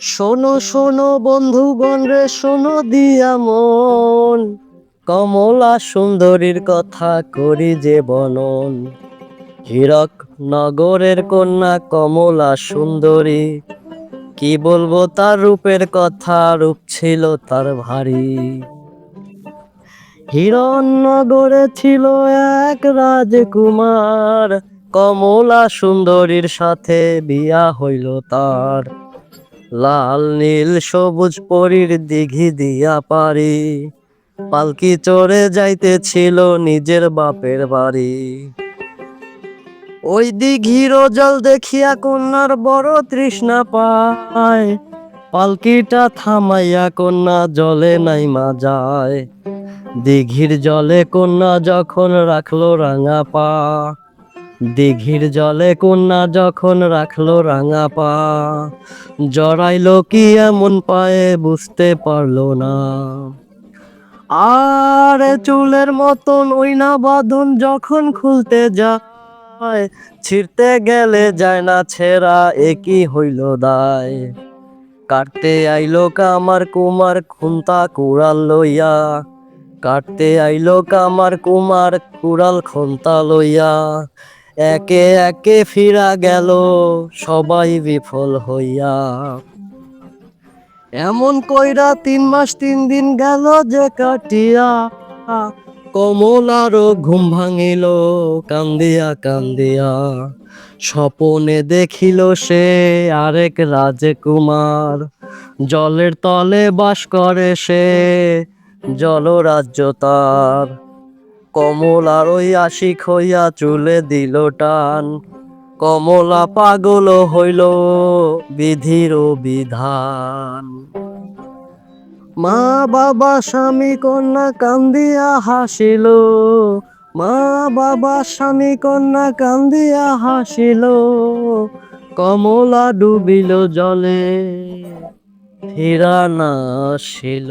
শোনো শোনো বন্ধুগণ রে, শোনো দিয়া মন। কমলা সুন্দরীর কথা করি যে বনন। হীরক নগরের কন্যা কমলা সুন্দরী। কি বলব তার রূপের কথা, রূপ ছিল তার ভারী। হিরণনগরে ছিল এক রাজকুমার। কমলা সুন্দরীর সাথে বিয়া হইল তার। লাল, নীল, সবুজ পরীর দিঘি দিয়া পারি পালকি চড়ে যাইতেছিল নিজের বাপের বাড়ি। ওই দিঘির জল দেখিয়া কন্যার বড় তৃষ্ণা পায়। পালকিটা থামাইয়া কন্যা জলে নাইমা যায়। দিঘির জলে কন্যা যখন রাখল রাঙা পা দিঘির জলে কন্যা যখন রাখল রাঙা পা, জড়াইলো কি এমন পায়ে বুঝতে পারল না। আর চুলের মতন ওই না বাঁধন যখন খুলতে যায়, ছিঁড়তে গেলে যায় না ছেঁড়া একই হইল দায়? কাটতে আইলো কামার কুমার খুন্তা কুড়াল লইয়া, কাটতে আইলো কামার কুমার কুড়াল খুন্তা লইয়া একে একে ফিরা গেল সবাই বিফল হইয়া। এমন কইরা তিন মাস তিন দিন গেল যে কাটিয়া। কমলারও ঘুম ভাঙিল, কান্দিয়া কান্দিয়া। স্বপনে দেখিল সে আরেক রাজকুমার। জলের তলে বাস করে সে, জলরাজ্য তার। কমলার ওই আশিক হইয়া চুলে দিল টান। কমলা পাগল হইল বিধির বিধান। মা বাবা স্বামী কন্যা কান্দিয়া হাসিল। মা বাবা স্বামী কন্যা কান্দিয়া হাসিল। কমলা ডুবিল জলে ফিরা না আসিল।